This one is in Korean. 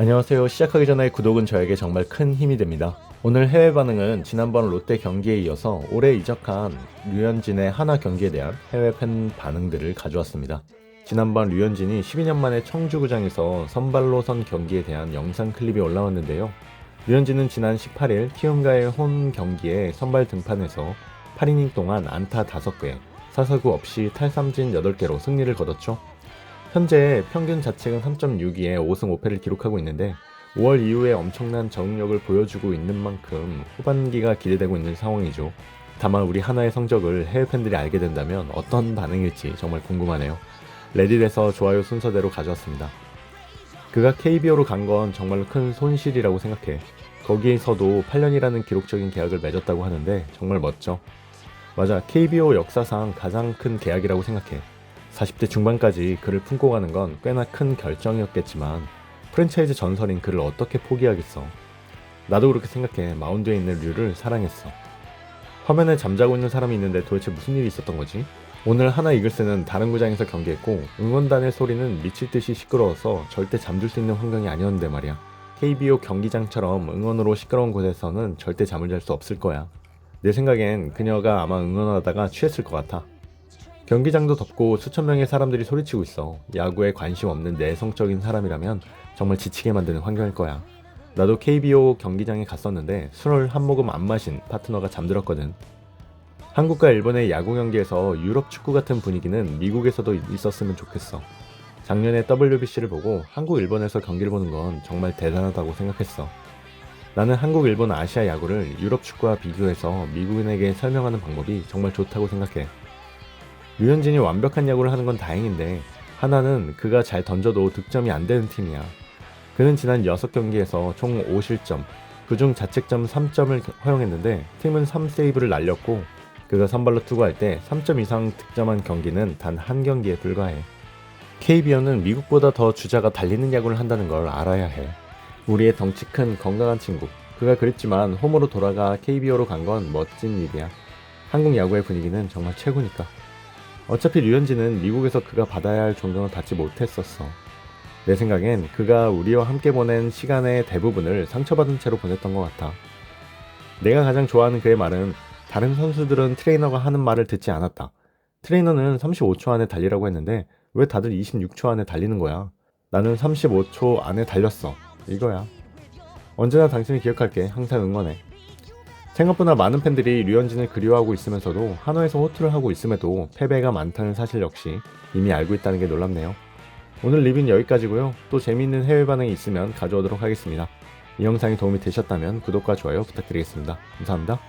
안녕하세요. 시작하기 전에 구독은 저에게 정말 큰 힘이 됩니다. 오늘 해외 반응은 지난번 롯데 경기에 이어서 올해 이적한 류현진의 하나 경기에 대한 해외 팬 반응들을 가져왔습니다. 지난번 류현진이 12년 만에 청주구장에서 선발로 선 경기에 대한 영상 클립이 올라왔는데요. 류현진은 지난 18일 키움과의 홈 경기에 선발 등판해서 8이닝 동안 안타 5개, 사사구 없이 탈삼진 8개로 승리를 거뒀죠. 현재 평균 자책은 3.62에 5승 5패를 기록하고 있는데 5월 이후에 엄청난 적응력을 보여주고 있는 만큼 후반기가 기대되고 있는 상황이죠. 다만 우리 하나의 성적을 해외 팬들이 알게 된다면 어떤 반응일지 정말 궁금하네요. 레딧에서 좋아요 순서대로 가져왔습니다. 그가 KBO로 간 건 정말로 큰 손실이라고 생각해. 거기에서도 8년이라는 기록적인 계약을 맺었다고 하는데 정말 멋져. 맞아, KBO 역사상 가장 큰 계약이라고 생각해. 40대 중반까지 그를 품고 가는 건 꽤나 큰 결정이었겠지만 프랜차이즈 전설인 그를 어떻게 포기하겠어. 나도 그렇게 생각해 마운드에 있는 류를 사랑했어. 화면에 잠자고 있는 사람이 있는데 도대체 무슨 일이 있었던 거지? 오늘 하나 이글스는 다른 구장에서 경기했고 응원단의 소리는 미칠 듯이 시끄러워서 절대 잠들 수 있는 환경이 아니었는데 말이야. KBO 경기장처럼 응원으로 시끄러운 곳에서는 절대 잠을 잘 수 없을 거야. 내 생각엔 그녀가 아마 응원하다가 취했을 것 같아. 경기장도 덥고 수천 명의 사람들이 소리치고 있어. 야구에 관심 없는 내성적인 사람이라면 정말 지치게 만드는 환경일 거야. 나도 KBO 경기장에 갔었는데 술을 한 모금 안 마신 파트너가 잠들었거든. 한국과 일본의 야구 경기에서 유럽 축구 같은 분위기는 미국에서도 있었으면 좋겠어. 작년에 WBC를 보고 한국 일본에서 경기를 보는 건 정말 대단하다고 생각했어. 나는 한국 일본 아시아 야구를 유럽 축구와 비교해서 미국인에게 설명하는 방법이 정말 좋다고 생각해. 류현진이 완벽한 야구를 하는 건 다행인데 하나는 그가 잘 던져도 득점이 안 되는 팀이야. 그는 지난 6경기에서 총 5실점, 그중 자책점 3점을 허용했는데 팀은 3세이브를 날렸고 그가 선발로 투구할 때 3점 이상 득점한 경기는 단 한 경기에 불과해. KBO는 미국보다 더 주자가 달리는 야구를 한다는 걸 알아야 해. 우리의 덩치 큰 건강한 친구. 그가 그랬지만 홈으로 돌아가 KBO로 간 건 멋진 일이야. 한국 야구의 분위기는 정말 최고니까. 어차피 류현진은 미국에서 그가 받아야 할 존경을 받지 못했었어. 내 생각엔 그가 우리와 함께 보낸 시간의 대부분을 상처받은 채로 보냈던 것 같아. 내가 가장 좋아하는 그의 말은 다른 선수들은 트레이너가 하는 말을 듣지 않았다. 트레이너는 35초 안에 달리라고 했는데 왜 다들 26초 안에 달리는 거야? 나는 35초 안에 달렸어. 이거야. 언제나 당신을 기억할게. 항상 응원해. 생각보다 많은 팬들이 류현진을 그리워하고 있으면서도 한화에서 호투를 하고 있음에도 패배가 많다는 사실 역시 이미 알고 있다는 게 놀랍네요. 오늘 리뷰는 여기까지고요. 또 재미있는 해외 반응이 있으면 가져오도록 하겠습니다. 이 영상이 도움이 되셨다면 구독과 좋아요 부탁드리겠습니다. 감사합니다.